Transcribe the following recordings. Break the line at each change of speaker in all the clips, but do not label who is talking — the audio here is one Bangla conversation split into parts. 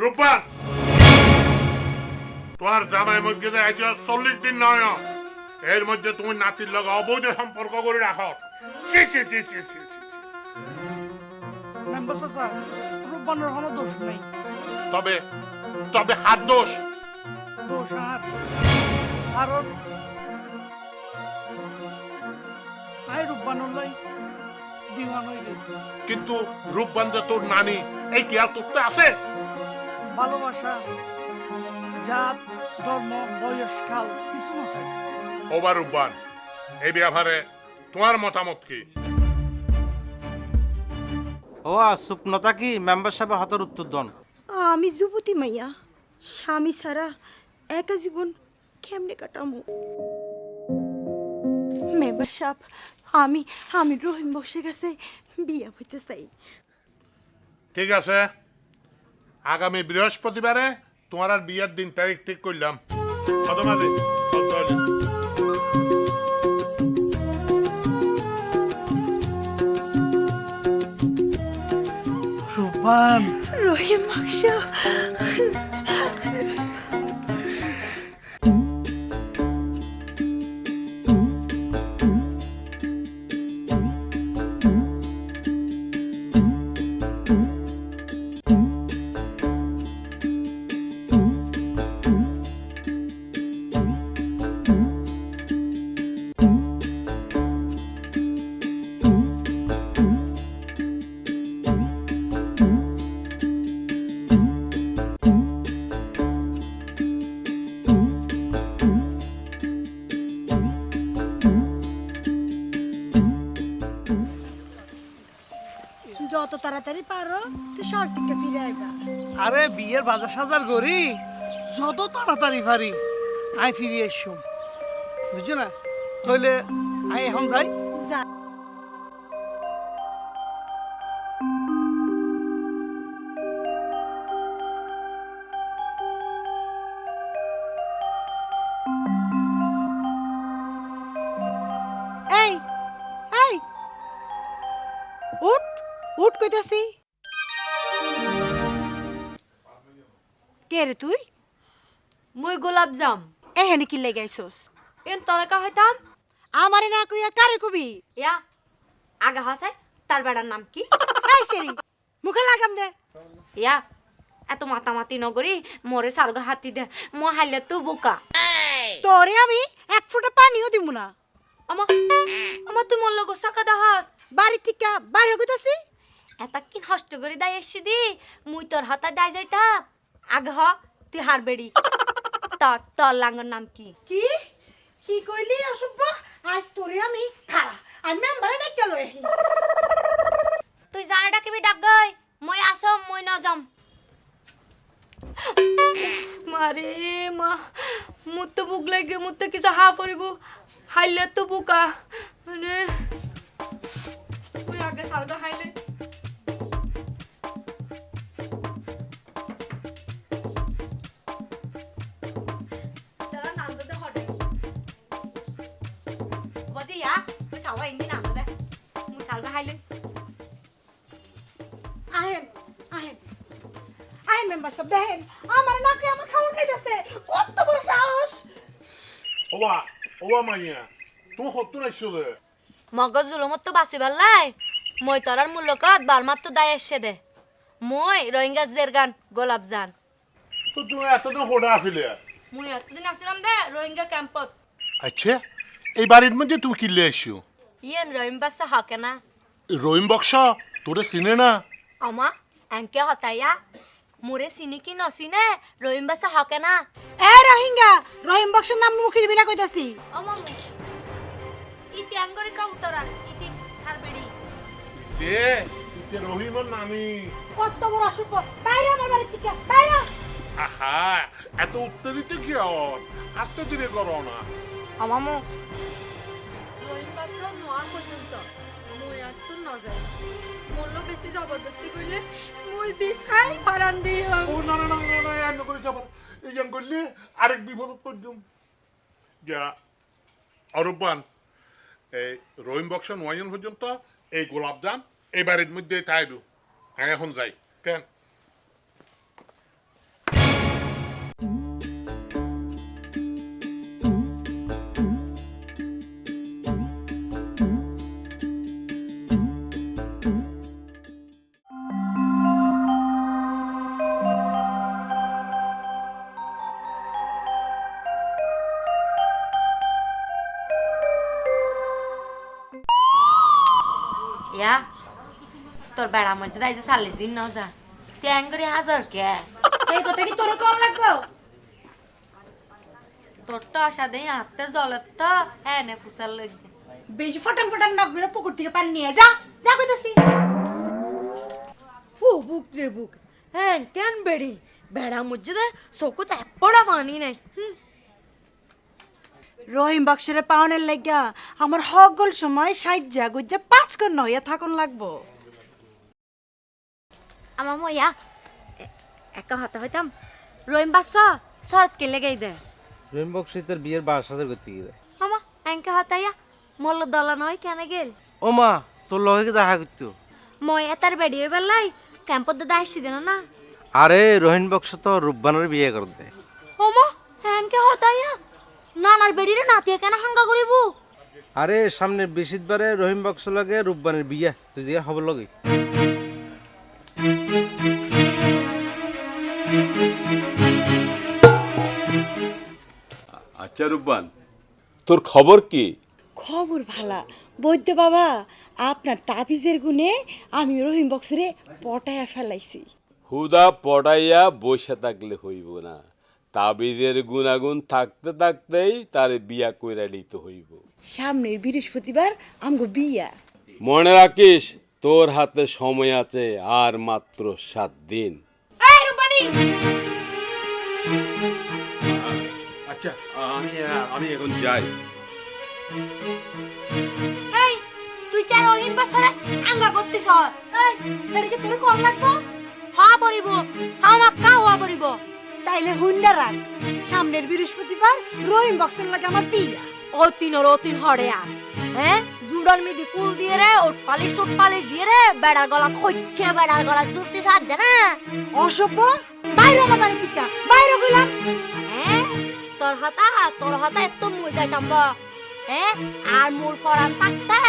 রূপবান! তোমার জামাই মধ্যে আজ চল্লিশ দিন নয় এর মধ্যে তুমি নাতির লগে অবৈধ সম্পর্ক করে রাখো। ছি, ছি।
রূপবানের কোনো দোষ নেই।
তবে তবে হাত দোষ।
দোষ আর? কারণ আই রূপবানর লাই বিমান হয়ে গেছে
কিন্তু রূপবান যে তোর নানি এই কি আর তোরতে আছে?
ভালোবাসা জাত ধর্ম বয়স কাল কিছু না চাই
ওবার রূপবান এই ব্যাপারে তোমার মতামত কি?
ও সুপ্নতা কি মেম্বার সাহেবের হাতের উত্তর দন।
আমি যুবতী মাইয়া স্বামী ছাড়া একা জীবন কেমনে কাটামু? মেম্বার সাহেব আমি আমি রহিম বসে কাছে বিয়া হইতে চাই।
ঠিক আছে। আগামী বৃহস্পতিবারে তোমার আর বিয়ের দিন তারিখ ঠিক করলাম।
রহিম বাক্সা।
বিয়ের বাজার সাজার গড়ি যত তাড়াতাড়ি পারি আই ফিরে এসো। বুঝছ না? তাহলে আই এখন যাই।
এই কে রে তুই?
মুই গোলাপ জাম।
এখানে কি লেগাইছস
এন তরকা হইতাম?
আমারে না কইয়া কারে কবি?
ইয়া আগা হাসাই তার বেড়ার নাম কি?
এই সেরি মুখে লাগাম দে।
ইয়া এত মাতামাতি নগরী মোরে সারগা হাতি দে মো হাইলে তো বোকা।
তোরে আমি এক ফুটা পানিও দিব না।
আমা আমা তুই মল্ল গোসা কাদা হাত
বাড়ি থেকে বাইরে কইতাছি?
এতা কিন হষ্ট করে দাই এসছি দি মুই তোর হাতা দাই যাইতা। আগে হ তুই হার বেড়ি। তোর তোর লাঙ্গর নাম কি?
কি? কি কইলি অসভ্য? আজ তোরে আমি খারা আমি লই আহি।
তুই জানে ডাকিবি ডাক গই মই আসম মই ন যাম মারে মা মুত তো বুক লাগে মুত তো কিছু হা পড়িব। হাইলে তো বুকা। মানে তুই আগে সারগা হাইলে
ওবা মাইয়া। তুমি সত্য নাইছো দে
মগজ জুলমত তো বাঁচি পারলাই মই তরার মূল্যকত বারমাত তো দায় এসে দে। মই রোহিঙ্গা জের গান গোলাপ জান।
তো তুমি এতদিন হোডা আছিলে
মুই এতদিন আসলাম দে রোহিঙ্গা ক্যাম্পত।
আচ্ছা এই বাড়ির মধ্যে তুমি কিনলে এসো
ইয়েন রহিম বাসা হকে না।
রহিম বক্স তোরে চিনে না?
আমা এনকে হতাইয়া। মোরে চিনি কি নচিনে? রহিম বাসা হকে না?
এ রোহিঙ্গা রহিম বক্সের নাম মুখের বিনা কইতাছি।
আমা মু ইতি আঙ্গরি কা উতরার ইতি হারবেড়ি
দে তুই রহিমর নানি
কত বড় অসভ্য বাইরে আমার বাড়ি থেকে বাইরে
আহা এত উত্তেজিত কি আর আস্তে ধীরে করো না।
আমামু রহিম বাসা নোয়ার পর্যন্ত
এই যেমন করলে আরেক বিপদ করছুম যা অরূপান এই রহিম বক্সন ওয়াইন পর্যন্ত এই গোলাপ জাম এই বাড়ির মধ্যে তাইবু হ্যাঁ এখন যাই কেন?
মধ্যে তাই যে চাল্লিশ দিন ন যা। ট্যাং করে হাজার কে?
এই কথা কি তোর কম লাগবো?
তোর তো আশা দেই হাতে জলের তো হ্যাঁ নে ফুসাল লাগবে
বেশি ফটাং ফটাং না করে পুকুর থেকে পানি নিয়ে যা যা কইতাছি।
ও বুক রে বুক। হ্যাঁ কেন বেড়ি? বেড়া মধ্যে দে চকুত এক পড়া পানি নাই। হুম।
রহিম বাক্সরে পাওনের লাগিয়া আমার হগল সময় সাইজা গুজ্জা পাঁচ কর নইয়া থাকুন লাগবো।
আমার ময়া একা হাতে হইতাম রহিম বাস শরৎ কে লেগেই দে
রহিম বক্সি তোর বিয়ের বাস হাজার করতে গিয়ে
আমা এঙ্কা হাতাইয়া মল্ল দলা নয় কেন গেল
ও মা তোর লগে দেখা করতো
মই এতার বেড়ি হয়ে বেলাই ক্যাম্পত দাদা আসছি দিন না
আরে রহিন বক্স তো রূপবানের বিয়ে করে দে
ওমা এঙ্কা হাতাইয়া নানার বেড়িরে নাতিয়া কেন হাঙ্গা করিব
আরে সামনে বৃহস্পতিবারে রহিম বক্স লাগে রূপবানের বিয়ে তুই যে খবর লগে
আচ্ছা তোর খবর কি?
খবর ভালা। বৈদ্য বাবা আপনার তাবিজের গুণে আমি রহিম বক্সরে পটায়া ফেলাইছি।
হুদা পটাইয়া বসে থাকলে হইব না। তাবিজের গুণাগুণ থাকতে থাকতেই তার বিয়া কইরা নিতে হইব।
সামনের বৃহস্পতিবার আমগো বিয়া।
মনে রাখিস তোর হাতে সময় আছে আর মাত্র সাত দিন।
এই রূপানি
আচ্ছা আমি আমি এখন যাই।
এই তুই কে রহিম বাসারে হাঙ্গা করতিস?
এই এদিকে তোর কম লাগবো?
হা পড়িব হা মাক্কা হওয়া পড়িব।
তাইলে হুন্ডা রাখ। সামনের বৃহস্পতিবার রহিম বক্সের লাগে আমার বিয়া।
অতিন ওর অতিন হরে আর। হ্যাঁ? জুডার মিদি ফুল দিয়ে রে ওট পালিশ টোট পালিশ দিয়ে রে বেড়ার গলা খচ্ছে বেড়ার গলা জুতি সার দে না।
অসভ্য। বাইরে আমার বাড়ি থেকে বাইরে গেলাম
তোর হাতা তোর হাতা এত মুই যাইতাম বা। হ্যাঁ আর মোর ফরান থাকতে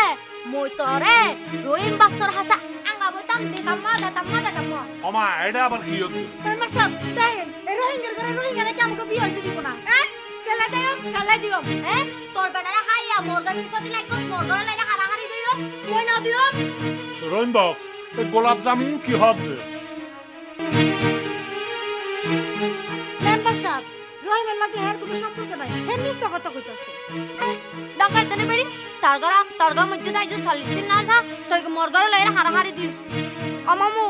মই তোরে রহিম বাস্তর হাসা আঙ্গা বইতাম দিতাম মা দিতাম মা দিতাম মা
ওমা এটা আবার কি হচ্ছে
মেম্বার সাহেব দেখেন এই রোহিঙ্গার ঘরে রোহিঙ্গা নাকি আমাকে বিয়ে হইতে দিব না।
হ্যাঁ কেলা দিও কেলা দিও হ্যাঁ তোর বেটারে হাইয়া মোর ঘর পিছতে লাগবো মোর ঘরে লাইনা হারাহারি দিও মই না দিও
রহিম বক্স গোলাপ জামুন কি হবে
রহিমের লাগে হের কোনো সম্পর্ক নাই হে মিথ্যা কথা কইতাছে
ডাকাই দেনে বেড়ি তার ঘর তার ঘর মধ্যে তাই যে চল্লিশ দিন না যা তুই মোর ঘরে লাইনা হারাহারি দিস আমামু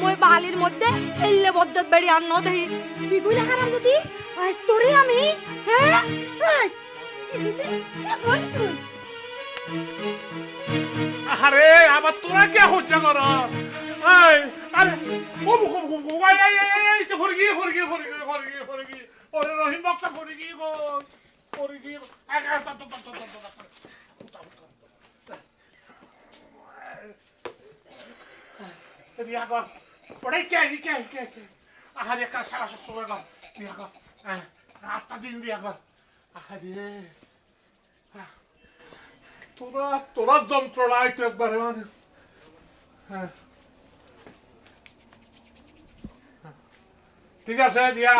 মই বালির মধ্যে এল্লে বজ্জত বেড়ি আর ন দেহি
কি কইলে হারাম যদি আজ তোরে আমি হ্যাঁ এই, কি কইলে? কি কইলি তুই
আরে আবার তোরা কে হচ্ছে কর আরে ও মুখ মুখ মুখ আই আই আই আই তো ফরগি ফরগি ফরগি ফরগি ফরগি ওরে রহিম বক্স ফরগি গো ফরগি এক এক তা তা তা তা তা দিয়া কর ওরে কে কে কে কে। আহারে কা সারা সসুরা কর দিয়া কর রাস্তা দিন দিয়া কর আহারে। তোরা তোরা যন্ত্রণায় তো একবারে মানে হ্যাঁ। ঠিক আছে, দিয়া।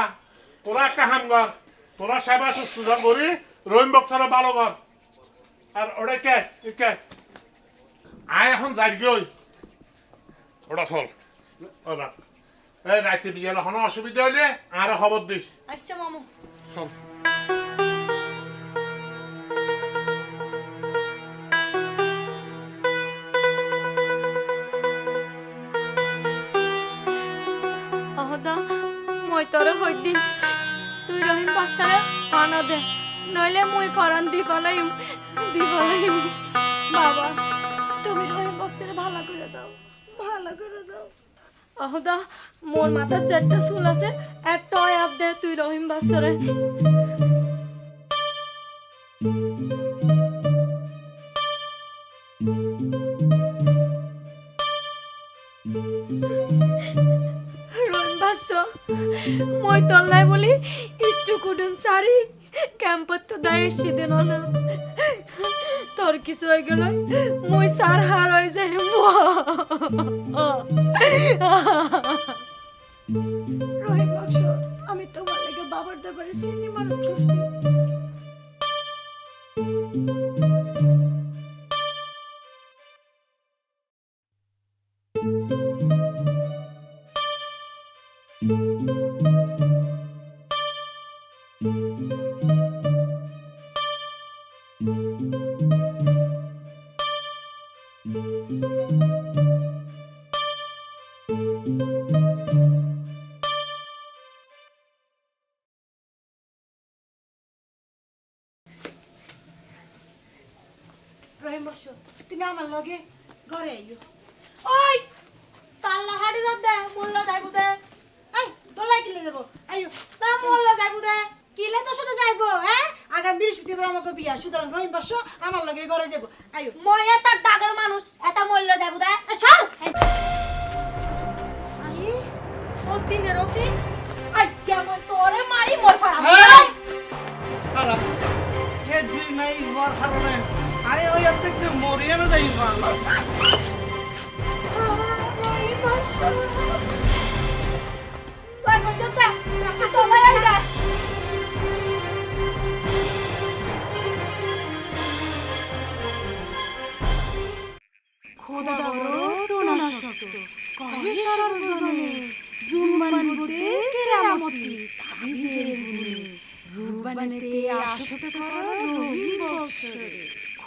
তোরা একটা হাম কর। তোরা সেবা শুশ্রূষা করি রহিম বক্সারে ভালো কর। আর ওটা কে? কে? আয় এখন যাই গই ওটা চল। ওরা এই রাতে বিয়ে অসুবিধা হলে আর খবর দিস।
আচ্ছা মামু।
চল।
তোরে হইতে। তুই রহিম বাসারে আনা দে। নইলে মুই ফরান দি ফলাইম দি ফলাইম।
বাবা, তুমি রহিম বক্সের ভালো করে দাও, ভালো করে দাও।
আহদা মোর মাথার চারটা চুল আছে একটা আপ দে তুই রহিম বাসারে মই তল্লাই বলি, ইষ্টু কুডুম সারি, ক্যাম্পত তো দায় দিন না তোর কিছু হয়ে গেল মই সার হার হয়ে যায়
আমি তোমার বাবার দরবারে করছি বসো, তুমি আমার লগে ঘরে আইও।
ওই তাল্লা হাড়ি দাও দে মোল্লা যাইবো দে।
আই তোলাই কিলে দেবো। আইও,
না মোল্লা যাইবো দে।
কিলে তোর সাথে যাইবো হ্যাঁ? আগামী বৃহস্পতিবার আমাকে বিয়া, সুতরাং রহিম বসো, আমার লগে ঘরে যাব আইও।
মই এটা ডাগর মানুষ, এটা মোল্লা যাইবো দে।
ছাড় আসি।
ও দিনের অতি আচ্ছা মই তোরে মারি, মই
এই! খারাপ এ দুই নাই হওয়ার কারণে
রূপবানেতে আসক্ত কর রহিম বৎসরে।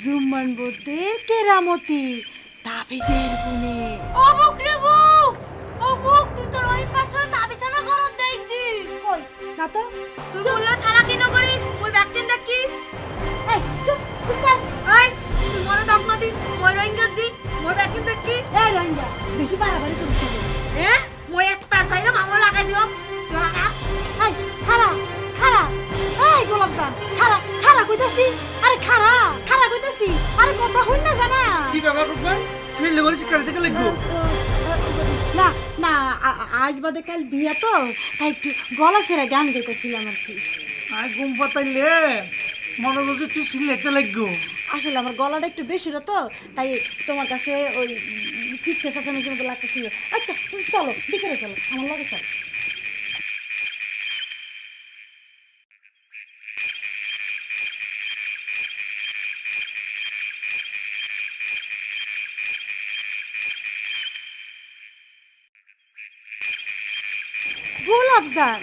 জুম্মান বুদ্ধের কেরামতি। তাবিজের গুণে।
ও বুক রে বুক! ও বুক তুই তোর ওই পাশে তাবিসানা করত দেই দি
কই? না তো।
তুই মোল্লা থালা কি নগরিস মই ব্যাকটেন দেখি
এই চুপ চুপ কর।
এই তুই মনে দক নদি মই রইঙ্গাজি মই ব্যাকটেন দেখি
এই রঞ্জা বেশি বাড়াবাড়ি করিস
হ্যাঁ? মই একটা চাইলে মামলা লাগাই দিও। তুই লাগা
এই খারা খারা এই গোলাপ জান খারা খারা কইতাছি। আরে খারা আরে কথা হই না জানা।
কি ব্যাপার রূপবান তুমি লেবার শিক্ষার থেকে লিখব
না না আজ বাদে কাল বিয়া তো তাই একটু গলা ছেড়ে গান গাইতেছিলাম আর কি।
আর ঘুম পাতাইলে মনে করছে তুই সিলেক্টে লাগবো।
আসলে আমার গলাটা একটু বেশি তো তাই তোমার কাছে ওই চিৎকে চাচামেচি মতো লাগতেছিল। আচ্ছা চলো বিকেলে চলো আমার লগে চলো। গোলাপ জান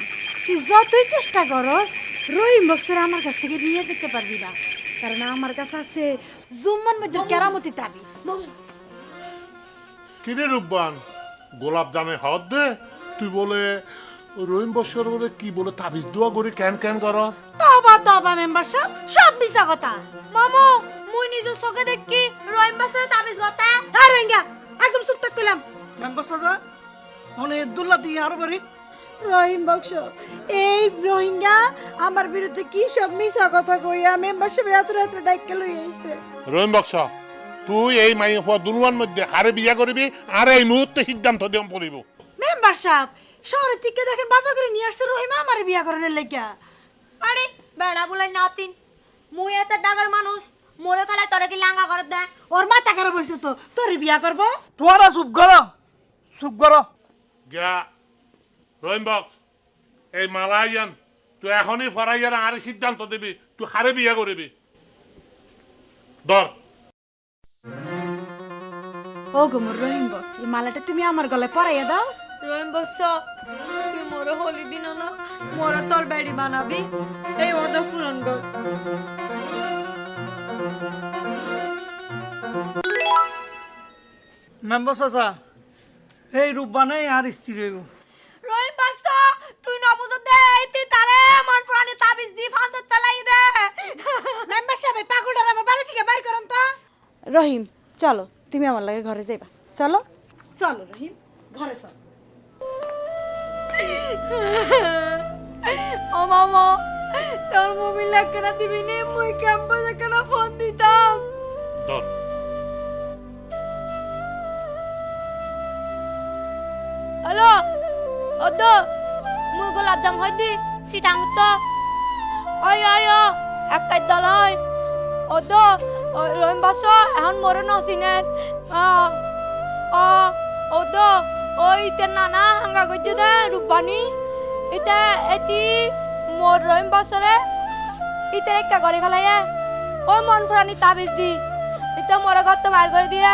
তুই যতই চেষ্টা করস রহিম বক্সের আমার কাছ থেকে নিয়ে যেতে পারবি না। কারণ আমার কাছে আছে জুম্মান মধ্যে কেরামতি তাবিজ।
কিরে রূপবান? গোলাপ জামে হাত দে। তুই বলে রহিম বৎসর বলে কি বলে তাবিজ দোয়া করি ক্যান ক্যান কর।
তবা তবা মেম্বারশিপ সব মিছা কথা।
মামু মুই নিজে চোখে দেখি রহিম বাসে তাবিজ গতা
আর রোহিঙ্গা একদম থাক কইলাম।
মেম্বার সাজা মানে দুল্লা দিয়ে আরও বাড়ি।
রহিম বক্স। এই রোহিঙ্গা আমার বিরুদ্ধে কি সব মিছা কথা কইয়া মেম্বারশিপ রাত্রে রাত্রে ডাইকে লই আইছে।
রহিম বক্স তুই এই মাই হওয়া দুলুয়ার মধ্যে কারে বিয়া করবি? আর এই মুহূর্তে সিদ্ধান্ত দিম পড়িব।
মেম্বারশিপ শহরে থেকে দেখেন বাজার করে নিয়ে আসছে রহিমা আমারে বিয়া করানোর লাগিয়া।
আরে বেড়া বলাই নাতিন। মুই এত ডাগর মানুষ মোরে ফেলে তোরে কি লাঙ্গা করে দে?
ওর মাথা খারাপ হয়েছে তো তোর বিয়া করব?
তোরা চুপ করো চুপ করো।
গা রহিম বক্স এই মালাইয়ান তুই এখনই ফরাইয়ার আর সিদ্ধান্ত দিবি তুই হারে বিয়া করবি? ধর।
ও গো মোর রহিম বক্স এই মালাটা তুমি আমার গলায় পরাইয়া দাও।
রহিম বস তুই মোরে হোলি দিন না মোরে তোর বেড়ি বানাবি এই ওদা ফুরন গো।
মেম্বার সাজা এই রূপবানে আর স্ত্রী
না বুঝ তারে মন প্রাণে তাবিজ দি ফান্ত চালাই দে।
মেম্বারশিপ এই পাগলটার আমার বাড়ি থেকে বাইর করুন তো। রহিম চলো তুমি আমার লাগে ঘরে যাইবা। চলো। চলো রহিম ঘরে চলো।
ও মামা তোর মোবাইল কেনা দিবি নে? মুই ক্যাম্পাসে কেনা ফোন দিতাম?
ধর।
হ্যালো অদ্দ। মুই গোলাপ জাম হইদি সিটাং তো অয় অয় একাই দল হয়। ওদ রহিম বাস এখন মরে নসিনের ও ও ইতে নানা হাঙ্গা গজ্জে দে রূপবানি ইতে, এটি মোর রহিম বাসরে ইতে একটা করে ফেলাইয়ে ওই মন ফুরানি তাবিজ দি। ইতে মোরে ঘর তো বার করে দিয়ে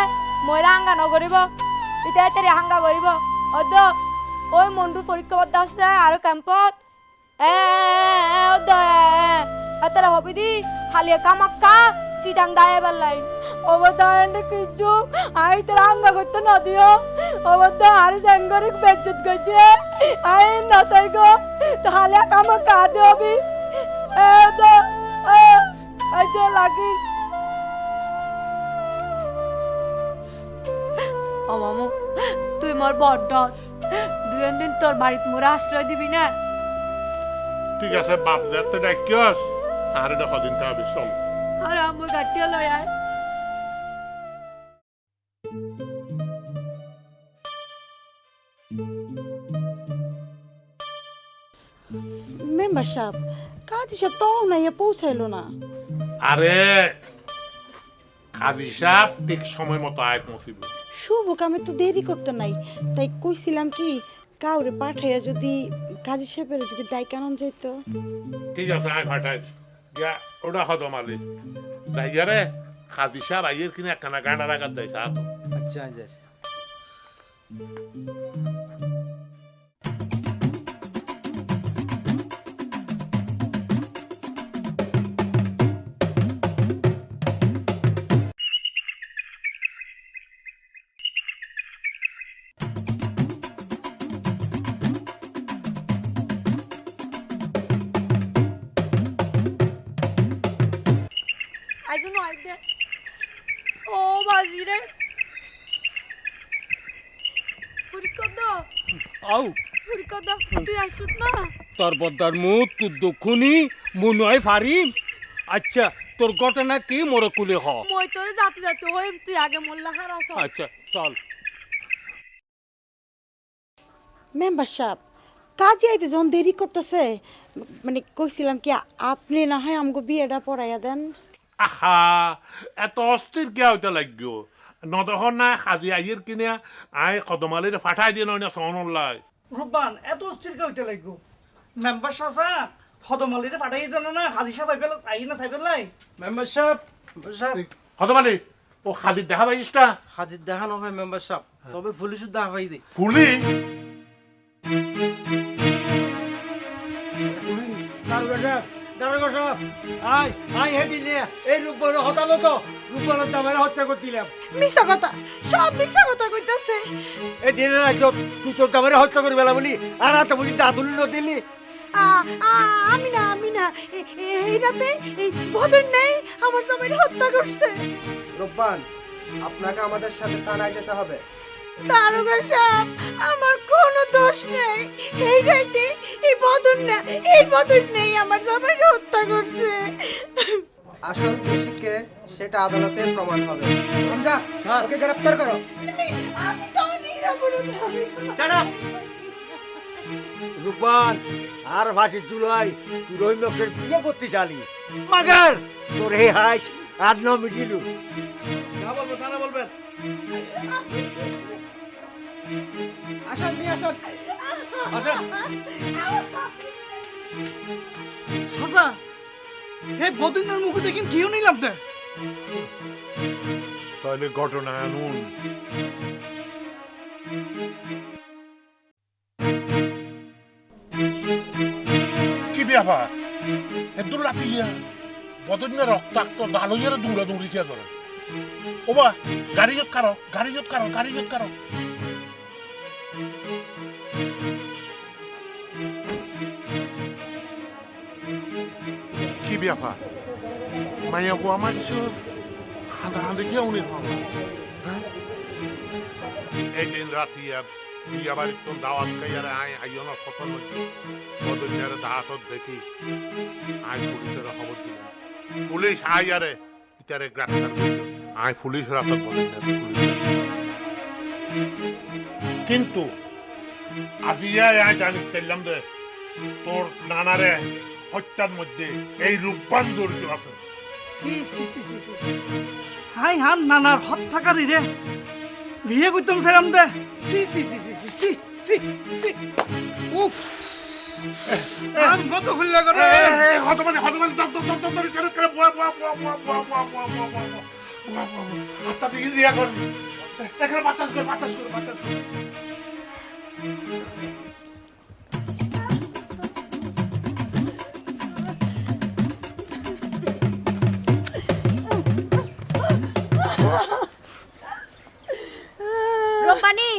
ময়রা হাঙ্গা নগরিব ইতে এতে হাঙ্গা করিব অদ ওই মন্ডুর পরীক্ষা বদ্ধ আসছে আর ক্যাম্পত এতারা হবি দি, হালিয়া কামাক্কা সিডাং দায়ে বেলাই অবদায়ন কিচ্ছু, আই তোর হাঙ্গা করতে না দিও। আর সাংগরিক বেজ্জত গেছে, আই নাসাই গো, তো হালিয়া কামাক্কা দে হবি। লাগি। ও মামু তুই মোর বড় বড্ড দুই দিন তোর বাড়িতে মোরে আশ্রয় দিবি না।
ঠিক আছে বাপ যেতে ডাকিয়স আর এটা কদিন থাকবে চল।
আর আমার গাটিয়া লয় আয়।
মেম্বার সাহেব কাজ হিসাব তো নাই পৌঁছাইলো না।
আরে কাজী সাহেব ঠিক সময় মতো আয় পৌঁছিব
শুভ কামে তো দেরি করতে নাই। তাই কইছিলাম কি কাউরে পাঠাইয়া যদি কাজী সাহেবের যদি ডাইকানন যেত
ঠিক আছে আয় পাঠাই গিয়া ওটা হদম আলি যাইয়া রে কাজী সাহেব আইয়ের কিনা একখানা গানা রাখার দেয় সাহেব।
আচ্ছা আচ্ছা
পরীক্ষা দো
আও
পরীক্ষা তুই আসুত না।
তোর বদ্দার মুখ তুই দক্ষুনি মু নয় ফারিম। আচ্ছা তোর ঘটনা কি মোর কুলে হ?
মই তোরে যাতে যাতে হইম তুই আগে মোল্লা হারাস
আচ্ছা চল।
মেম্বার সাহেব কাজে আইতে যখন দেরি করতেছে মানে কইছিলাম কি আপনি না হয় আমাকে বিয়েটা পড়াইয়া দেন।
আহা এত অস্থির কে হইতে লাগল? নদহর না সাজি আইয়ের কিনে আয় কদমালিরে ফাটাই দিয়ে নয় না সনল্লাই
রূপবান এত অস্থির কেউটা লাগবো? মেম্বার সাসা হদমালিরে পাঠাই দেন না হাজি সাহেব আইবেল আই না সাইবেল লাই?
মেম্বার সাহেব মেম্বার সাহেব
কদমালি ও খাদির দেখা পাইছিস না
হাজির দেখানো হয় মেম্বার সাহেব তবে পুলিশও দেখা পাই দি।
ফুলি?
দারোগা সাহেব দারোগা সাহেব আয় আয় হেঁটে নিয়ে। এই রূপবনে হতালো তো। রূপবনের দামের হত্যা করছিলাম।
মিশা কথা সব মিশা কথা কইতাছে।
এই দিনের রাখো তুই তোর দামের হত্যা করবে না বলি। আর হাতে বলি দাদুলি নদিলি
আ- আ- আমি না আমি না। এই রাতে এই বদর নেই আমার জামাইর হত্যা করছে।
রব্বান আপনাকে আমাদের সাথে থানায় যেতে হবে।
দারোগা সাহেব আমার কোনো দোষ নেই। এই রাতে এই বদর না এই বদর নেই আমার জামাইর হত্যা করছে।
আসল দোষীকে সেটা আদালতে প্রমাণ হবে। হামজা ওকে গ্রেফতার করো।
আমি তো নিরাপরাধ
রূপবান আর ভাসি জুলাই তুই রহিম বক্সের বিয়ে করতে চালি। মাগার তোর এই হাইস আর ন মিটিলু
আসুন নিয়ে আসুন।
সাসা হে বদিনের মুখে দেখিন কিও নিলাম না
তাহলে ঘটনা আনুন। কি ব্যাপার? এদুর রাতিয়া বদন্য রক্তাক্ত দালইয়ের দৌড়া দৌড়ি খেয়া করে? ওবা, গাড়ি যত কারও গাড়ি যত কারও গাড়ি যত কারও কি ব্যাপার? মাইয়া গো আমার চোর হাঁদা হাঁদে গিয়ে উনি এই দিন রাতি বিয়া বাড়ির তো দাওয়াত খাইয়ারে আয় আইয়নার ফটোর মধ্যে। বদন্যার দাঁতত দেখি। আয় পুলিশের খবর দিলাম। পুলিশ আইয়ারে ইতারে গ্রেপ্তার করল আয় পুলিশের হাতত বদন্যার পুলিশ কিন্তু আজিয়া জানি তেলাম দে তোর নানারে হত্যার মধ্যে এই রূপবান জড়িত আছে
সি সি সি সি সি সি। হাই হাম নানার হত্যাকারী রে বিয়ে করতাম ছিলাম দে সি সি সি সি সি সি সি সি উফ আম কত খুললে করে
হতমানি হতমানি বুয়া বুয়া বুয়া বুয়া বুয়া বুয়া বুয়া আত্মা দিকে দিয়া করবি এখানে বাতাস করে বাতাস করে বাতাস করে।
রব্বানি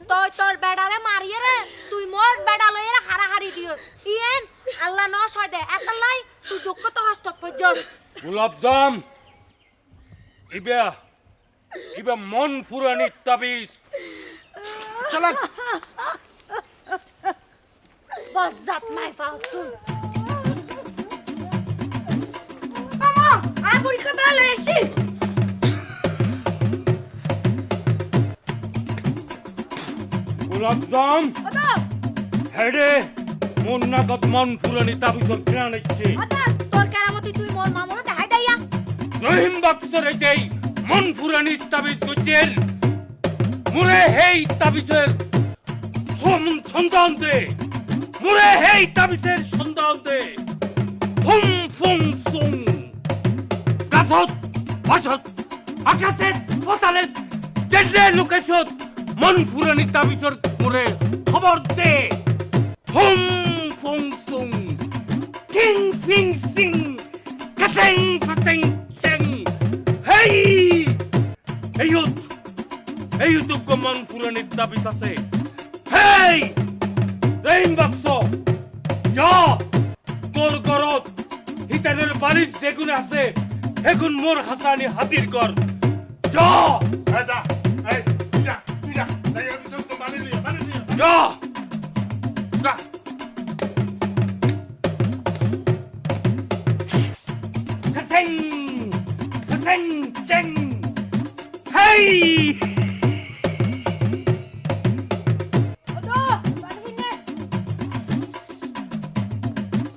তুই তোর বেড়ারে মারিয়ে রে তুই মোর বেড়া লইয়ে হারাহারি দিয়স। ইয়েন আল্লাহ ন সয় দে এতালাই তুই দুঃখ তো হস্তক পর্যস
গোলাপজাম ইবে ইবে মন ফুরানি তাবিজ।
চলেন
বজ্জাত মাই ফাও তুই মামা আর পরীক্ষা
গোলাপজাম হেডে মন নাকত মন ফুরানি তাবিজর কিনা নিচ্ছে
তোর কেরামতি তুই মোর মামুর
রহিম বাক্সরে যেই মন ফুরানি তাবিজ করছেন মুরে হেই তাবিজের সন্ধান দে মুরে হেই তাবিজের সন্ধান দে হুম ফুম সুম গাছত বাসত আকাশে পতালে জেলে লুকেছত মন ফুরানি তাবিজর মুরে খবর দে। হুম ফুম সুম কিং ফিং সিং কাসেং ফাসেং চেং হেই! এইয়ুত এইয়ুত গমন ফুরানির দাবি আছে হেই! রেইন বাক্স! যা! তোর গরত হিতারের বাড়ির যেগুন আছে এখন মোর হাসানি হাতির কর যা!
এই যা এই যা যা এই তো মানি নিয়ে মানি নিয়ে।
যা!
যা।
ding, ding. Hey!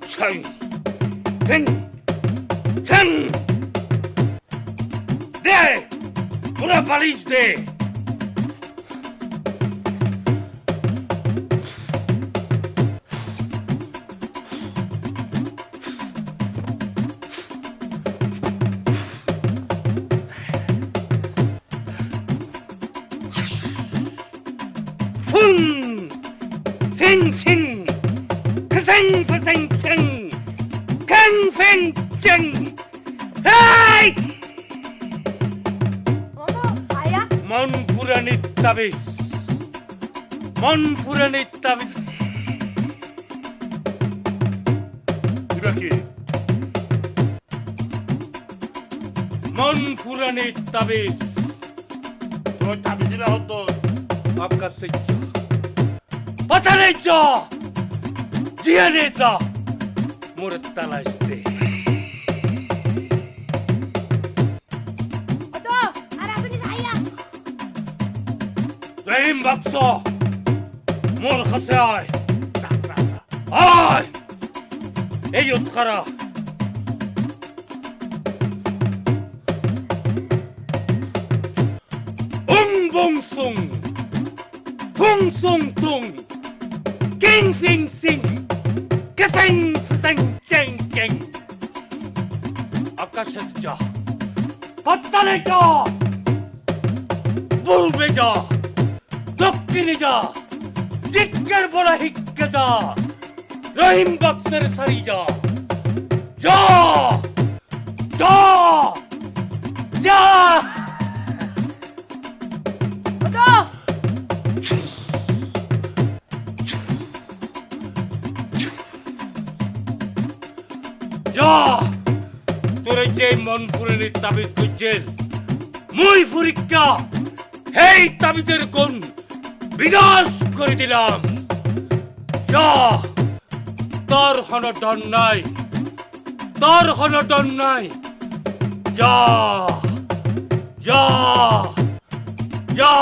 Chang,
ding, ding. There,
what a police day. মন ফুরানির তাবিজ মন ফুরানির তাবিজ মন ফুরানির তাবিজ তোর তাবিজ না হতো।
আকাশের জ
পাতালের জ জিয়ানের জ মোর তালাশ
দে। か
くそも
うかせ
あいあいえよっから
うんぼん
すんぽんす
んとん
けんせんせんけせんせんけんけんあかしゅくちゃぱったれじゃブうベじゃ সিরিজা জিজ্ঞের বলা হিজ্ঞেজা রহিম বক্সের সারিজা। যা যা যা। তোর যে মন ফুরেনি তাবিজ করছে মুই ফুরিকা হেই তাবিজের কোন বিনাশ করে দিলাম। তার হনটন নাই, তার হনটন নাই। যা যা যা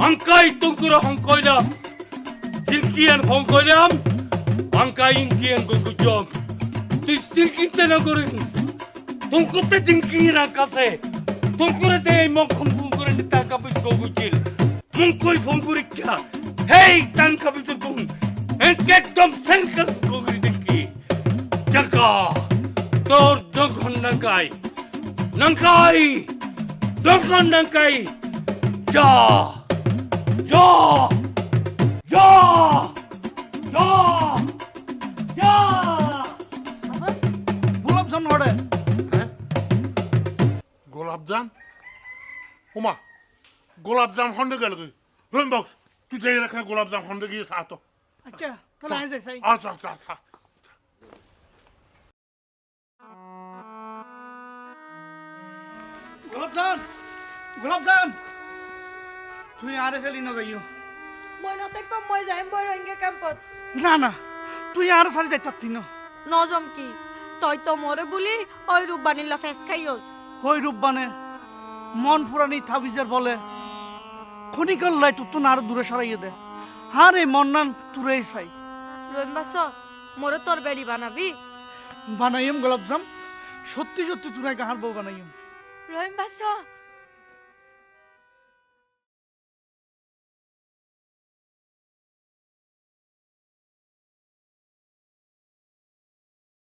হংকাই তুঙ্কুর হংকইলাম জিঙ্কিয়ান হংকইলাম হংকাই ইঙ্কিয়ান গুজম তুই জিঙ্কিতে না করিস, তুঙ্কুতে জিঙ্কিরা কাছে। তুঙ্কুরে দে মক্ষম করে নিতে কাপিস গুজিল মুখ কই ফোন করি কিয়া হেই টাকা পয়সা তুম একদম সেন্সাস গগরি দেখি। টাকা তোর যখন নাকাই নাকাই যখন নাকাই যা যা যা যা যা।
গোলাপ জাম নড়ে
গোলাপজাম? হুমা গোলাপজাম হন্ডে গেল গই রহিম বক্স তুই যাই রাখা গোলাপজাম হন্ডে গিয়ে খা তো।
আচ্ছা তাহলে যাই
আচ্ছা আচ্ছা আচ্ছা
গোলাপ জাম গোলাপ জাম। তুই আরে ফেলি না যাইও
মই নতেক মই যাইম বই রঙ্গে ক্যাম্পত
না না তুই আর সারি যাই তাত্তি না
নজম কি? তই তো মরে বলি ওই রূপ বানিলা ফেস খাইয়স
হই রূপবানে মন ফুরানি থাবিজের বলে। খনিকল লাই তুই তো না আরও দূরে সরাইয়ে দে। হ্যাঁ রে মন্নান তুরেই চাই।
রহিম বাস মোরে তোর বেড়ি বানাবি?
বানাইম গোলাপজাম সত্যি সত্যি তুই গাহার বউ বানাইম।
রহিম বাস